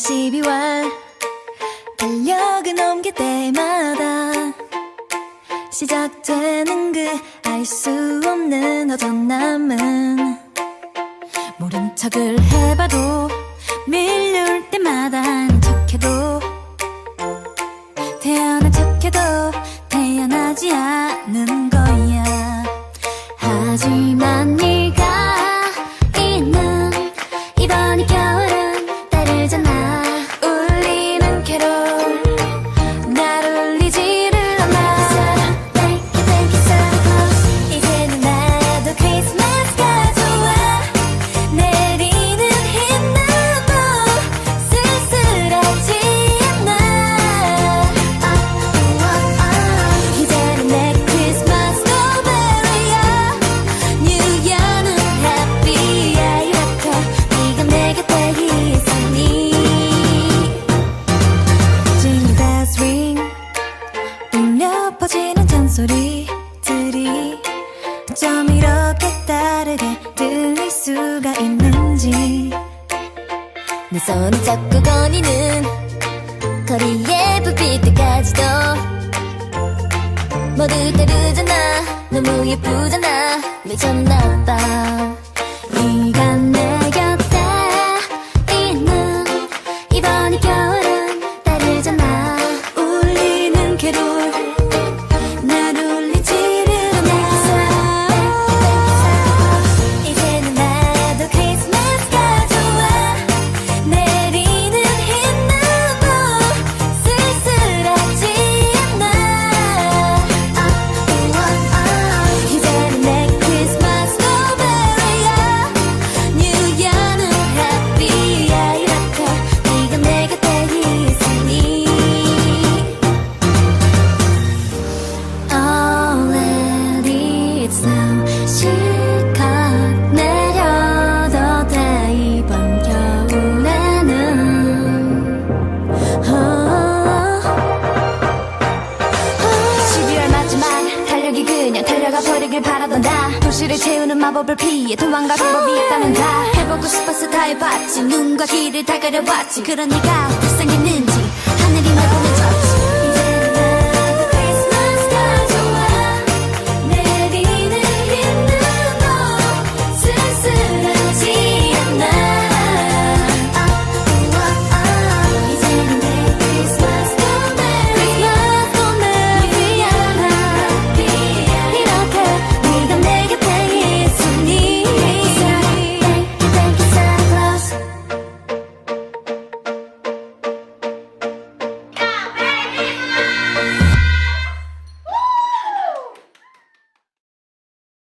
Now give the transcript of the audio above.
12월 달력을 넘길 때마다 시작되는 그 알 수 없는 어전 남은 모른 척을 해봐도 어쩜 이렇게 다르게 들릴 수가 있는지. 내 손을 잡고 거니는 거리의 부필 때까지도. 모두 다르잖아. 너무 예쁘잖아. 미쳤나봐. 어, 어, 어. 도시를 채우는 마법을 피해 도망갈 방법이 있다면 다. 해보고 싶어서 다 해봤지. 눈과 귀를 다 가려봤지. 그러니까 생기는